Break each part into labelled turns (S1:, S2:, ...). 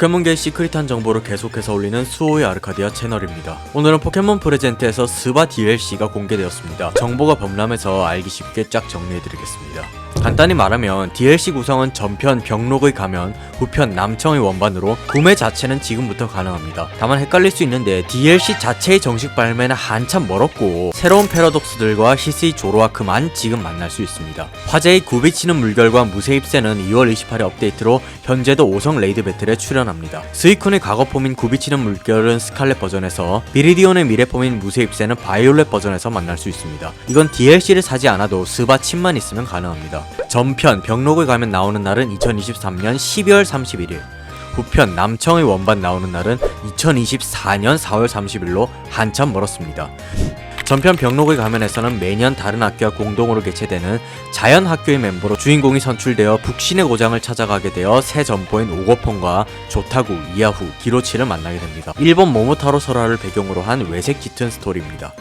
S1: 포켓몬계의 시크릿한 정보를 계속해서 올리는 수호의 아르카디아 채널입니다. 오늘은 포켓몬 프레젠트에서 스바 DLC가 공개되었습니다. 정보가 범람해서 알기 쉽게 쫙 정리해드리겠습니다. 간단히 말하면 DLC 구성은 전편 병록의 가면, 후편 남청의 원반으로 구매 자체는 지금부터 가능합니다. 다만 헷갈릴 수 있는데 DLC 자체의 정식 발매는 한참 멀었고 새로운 패러독스들과 히스의 조로아크만 지금 만날 수 있습니다. 화제의 구비치는 물결과 무쇠입새는 2월 28일 업데이트로 현재도 5성 레이드 배틀에 출연합니다. 스이쿤의 과거 폼인 구비치는 물결은 스칼렛 버전에서 비리디온의 미래 폼인 무쇠입새는 바이올렛 버전에서 만날 수 있습니다. 이건 DLC를 사지 않아도 스바 칩만 있으면 가능합니다. 전편 병록을 가면 나오는 날은 2023년 12월 31일 후편 남청의 원반 나오는 날은 2024년 4월 30일로 한참 멀었습니다. 전편 병록의 가면에서는 매년 다른 학교와 공동으로 개최되는 자연 학교의 멤버로 주인공이 선출되어 북신의 고장을 찾아가게 되어 새 점포인 오거폰과 조타구, 이야후, 기로치를 만나게 됩니다. 일본 모모타로 설화를 배경으로 한 외색 짙은 스토리입니다.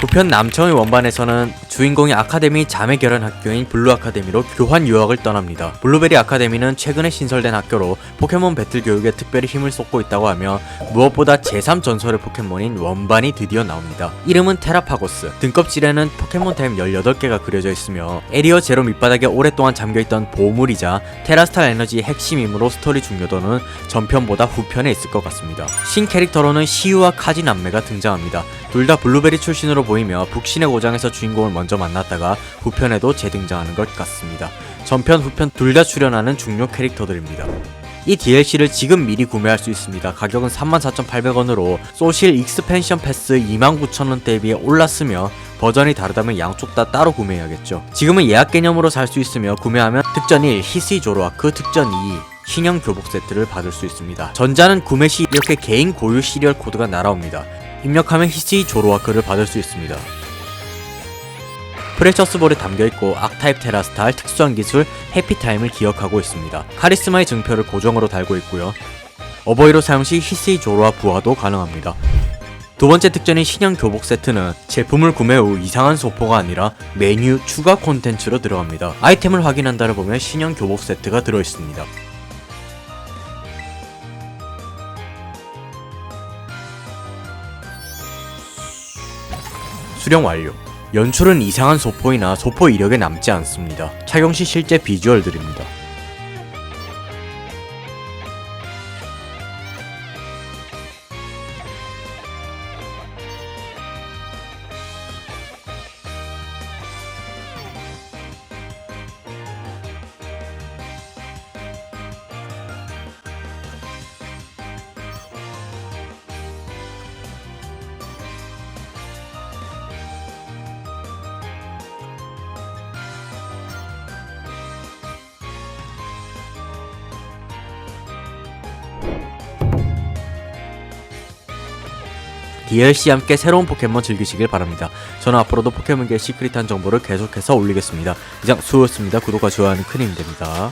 S1: 부편 남청의 원반에서는 주인공이 아카데미 자매 결연 학교인 블루 아카데미로 교환 유학을 떠납니다. 블루베리 아카데미는 최근에 신설된 학교로 포켓몬 배틀 교육에 특별히 힘을 쏟고 있다고 하며 무엇보다 제3 전설의 포켓몬인 원반이 드디어 나옵니다. 이름은 테라파고스. 등껍질에는 포켓몬 타입 18개가 그려져 있으며 에리어 제로 밑바닥에 오랫동안 잠겨있던 보물이자 테라스탈 에너지의 핵심이므로 스토리 중요도는 전편보다 후편에 있을 것 같습니다. 신 캐릭터로는 시우와 카지 남매가 등장합니다. 둘 다 블루베리 출신으로 보이며 북신의 고장에서 주인공을 먼저 만났다가 후편에도 재등장하는 것 같습니다. 전편, 후편 둘 다 출연하는 중요 캐릭터들입니다. 이 DLC를 지금 미리 구매할 수 있습니다. 가격은 34,800원으로 소실 익스펜션 패스 29,000원대에 비해 올랐으며 버전이 다르다면 양쪽 다 따로 구매해야겠죠. 지금은 예약 개념으로 살 수 있으며 구매하면 특전 1 히스이 조로아크, 특전 2 신형 교복 세트를 받을 수 있습니다. 전자는 구매 시 이렇게 개인 고유 시리얼 코드가 날아옵니다. 입력하면 히스이 조로아크를 받을 수 있습니다. 프레셔스볼에 담겨있고 악타입 테라스탈 특수한 기술 해피타임을 기억하고 있습니다. 카리스마의 증표를 고정으로 달고 있고요. 어버이로 사용 시 히스이 조로와 부하도 가능합니다. 두 번째 특전인 신형 교복 세트는 제품을 구매 후 이상한 소포가 아니라 메뉴 추가 콘텐츠로 들어갑니다. 아이템을 확인한다를 보면 신형 교복 세트가 들어있습니다. 수령 완료. 연출은 이상한 소포이나 소포 이력에 남지 않습니다. 착용 시 실제 비주얼들입니다. DLC와 함께 새로운 포켓몬 즐기시길 바랍니다. 저는 앞으로도 포켓몬계 시크릿한 정보를 계속해서 올리겠습니다. 이상 수호였습니다. 구독과 좋아요는 큰 힘이 됩니다.